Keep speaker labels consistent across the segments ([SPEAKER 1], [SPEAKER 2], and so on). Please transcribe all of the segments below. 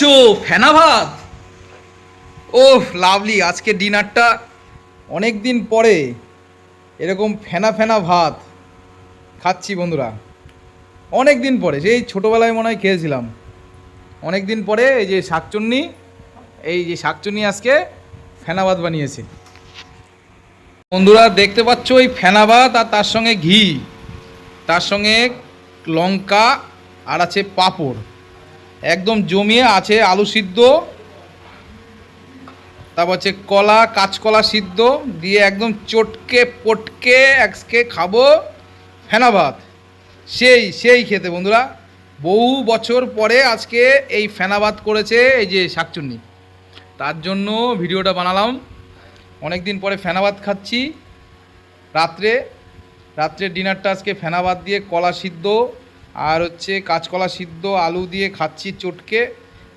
[SPEAKER 1] চো ফেনা ভাত। ও লাভলি, আজকে ডিনারটা অনেক দিন পরে। এরকম ফেনা ফেনা ভাত খাচ্ছি বন্ধুরা। অনেক দিন পরে, সেই ছোটোবেলায় মনে হয় খেয়েছিলাম। অনেক দিন পরে এই যে শাকচুন্নি, এই যে শাকচুন্নি আজকে ফেনা ভাত বানিয়েছে। বন্ধুরা, দেখতে পাচ্ছ ফেনা ভাত আর তার সঙ্গে ঘি। তার সঙ্গে লঙ্কা আর আছে পাঁপড়। একদম জমিয়ে আছে আলু সিদ্ধ, তারপর হচ্ছে কলা, কাঁচকলা সিদ্ধ, দিয়ে একদম চটকে পটকে আজকে খাব ফেনা ভাত সেই সেই খেতে বন্ধুরা, বহু বছর পরে আজকে এই ফেনা ভাত করেছে এই যে শাকচুন্নি। তার জন্য ভিডিওটা বানালাম। অনেক দিন পরে ফেনা ভাত খাচ্ছি। রাত্রে রাত্রের ডিনারটা আজকে ফেনা ভাত দিয়ে কলা সিদ্ধ আর হচ্ছে কাঁচকলা সিদ্ধ, আলু দিয়ে খাচ্ছি চটকে।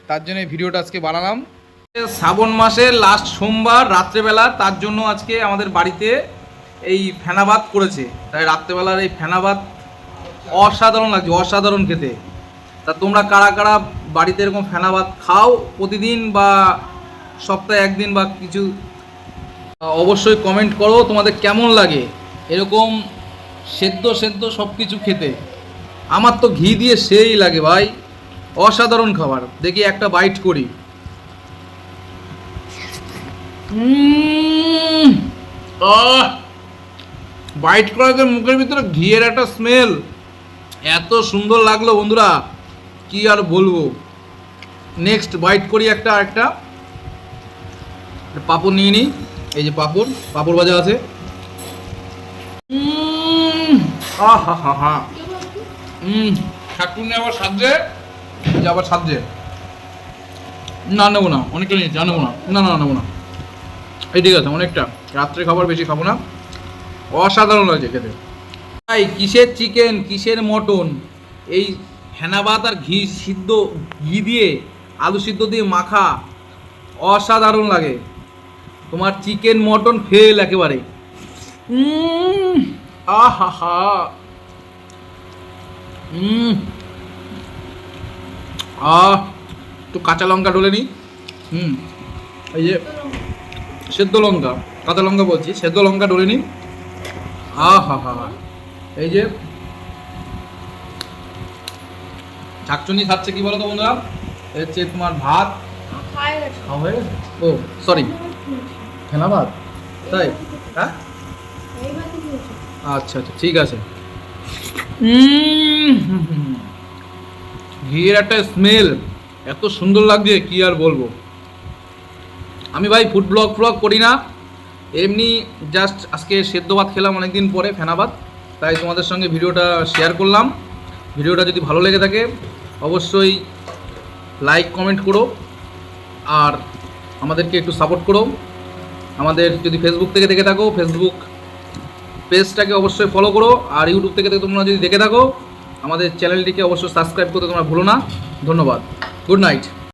[SPEAKER 1] তার জন্য ভিডিওটা আজকে বানালাম। শ্রাবণ মাসের লাস্ট সোমবার, রাত্রেবেলা, তার জন্য আজকে আমাদের বাড়িতে এই ফেনা ভাত করেছে। তাই রাত্রেবেলার এই ফেনা ভাত অসাধারণ লাগছে, অসাধারণ খেতে। তা তোমরা কারা কারা বাড়িতে এরকম ফেনা ভাত খাও প্রতিদিন বা সপ্তাহে একদিন বা কিছু, অবশ্যই কমেন্ট করো, তোমাদের কেমন লাগে? এরকম সেদ্ধ সেদ্ধ সব কিছু খেতে। আমার তো ঘি দিয়ে সেই লাগে ভাই। অসাধারণ খাবার। দেখি একটা বাইট করি। বাইট করার মুখের ভিতরে ঘিয়ের একটা স্মেল এত সুন্দর লাগল বন্ধুরা। কি আর বলব। নেক্সট বাইট করি একটা একটা পাপড় নিয়ে নিই এই যে পাপড় পাপড় ভাজা আছে। আহা হা হা। হুম শাকুনি আবার যে আবার সাজছে। না, নেব না, অনেকটা নিয়েছি, আর নেব না। না না, নেব না। এই ঠিক আছে, অনেকটা। রাত্রে খাবার বেশি খাব না। অসাধারণ লাগছে খেতে। ভাই, কিসের চিকেন কিসের মটন? এই হেনাবাত আর ঘি সিদ্ধ, ঘি দিয়ে, আলু সিদ্ধ দিয়ে মাখা, অসাধারণ লাগে। তোমার চিকেন মটন ফেল একেবারে। আহা হা হুম। আহ একটু কাঁচা লঙ্কা ডলে নি। হুম। এই যে সেদ্ধ লঙ্কা কাঁচা লঙ্কা বলছি সেদ্ধ লঙ্কা ডলে নি। আহ হা হা এই যে শাকচুনি খাচ্ছে কি বলো তো বন্ধুরা? এই হচ্ছে তোমার ভাত খাওয়া হয়ে গেছে? ও সরি ফেনা ভাত? তাই? হ্যাঁ? আচ্ছা আচ্ছা ঠিক আছে। ঘিয়ের একটা স্মেল এত সুন্দর লাগছে, কি আর বলব। আমি ভাই ফুড ব্লগ ফ্লগ করি না। এমনি জাস্ট আজকে সেদ্ধ ভাত খেলাম অনেকদিন পরে, ফেনা ভাত। তাই তোমাদের সঙ্গে ভিডিওটা শেয়ার করলাম। ভিডিওটা যদি ভালো লেগে থাকে, অবশ্যই লাইক কমেন্ট করো। আর আমাদেরকে একটু সাপোর্ট করো। আমাদের যদি ফেসবুক থেকে দেখে থাকো ফেসবুক পেজটাকে অবশ্যই ফলো করো আর ইউটিউব থেকে তোমরা যদি দেখে থাকো, আমাদের চ্যানেলটিকে অবশ্যই সাবস্ক্রাইব করতে তোমরা ভুলো না। ধন্যবাদ। Good night